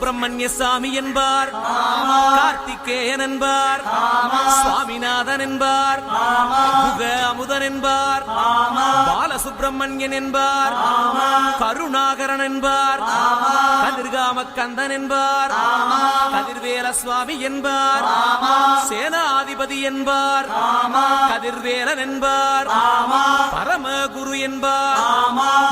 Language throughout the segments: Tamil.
சுப்பிரமணிய சாமி என்பார் கார்த்திகேயன் என்பார் சுவாமிநாதன் என்பார் முக அமுதன் என்பார் பாலசுப்பிரமணியன் என்பார் கருணாகரன் என்பார் கதிர்காம கந்தன் என்பார் கதிர்வேல சுவாமி என்பார் சேனாதிபதி என்பார் கதிர்வேலன் என்பார் பரமகுரு என்பார்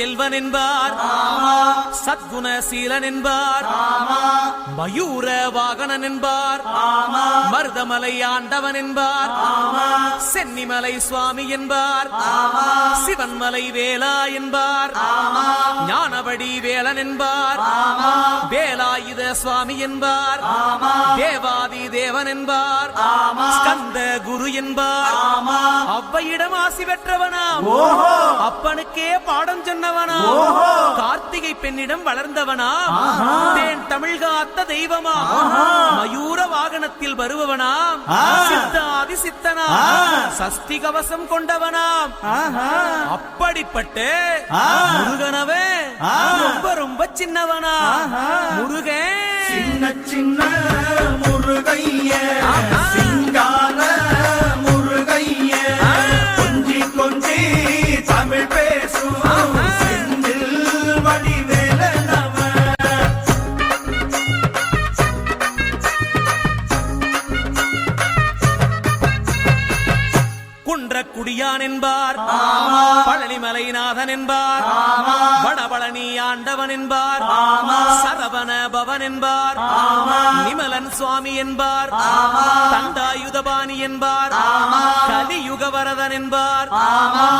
செல்வன் என்பார் சத்குணசீலன் என்பார் மயூர வாகனன் என்பார் மருதமலை ஆண்டவன் என்பார் சென்னிமலை சுவாமி என்பார் சிவன்மலை வேலா என்பார் ஞானவடி வேலன் என்பார் சுவாமி என்பார். தேவாதி தேவன் என்பார். ஸ்கந்த குரு என்பார். அவ்வையிடம் ஆசி பெற்றவனாம். அப்பனுக்கே பாடம் சொன்னவனா கார்த்திகை பெண்ணிடம் வளர்ந்தவனா தேன் தமிழ் காத்த தெய்வமா மயூர வாகனத்தில் வருபவனாம். சித்தாதி சித்தனா சஷ்டி கவசம் கொண்டவனாம். அப்படிப்பட்ட முருகனவே ரொம்ப ரொம்ப சின்னவனா முருகன். சின்ன சின்ன முருகைய. சிங்கார முருகைய. கொஞ்சி கொஞ்சி தமிழ் பேசும் செந்தில் வடிவேலனவ குன்றக்குடியான் என்பார் பழனிமலைநாதன் என்பார் வடபழனி ஆண்டவன் என்பார் சரவண பவன் என்பார். நிமலன் சுவாமி என்பார். தண்டாயுதபாணி என்பார். கலியுக வரதன் என்பார்.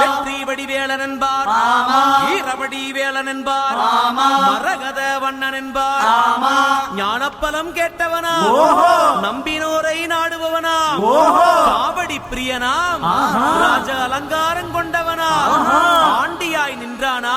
வெற்றி வடிவேலன் என்பார். வீரவடி வேலன் என்பார். மரகத வண்ணன் என்பார். ஞானப்பலம் கேட்டவனா நம்பினோரை நாடுபவனா காவடி பிரியனாம். ராஜ அலங்காரம் கொண்டவனா ஆண்டியாய் நின்றானா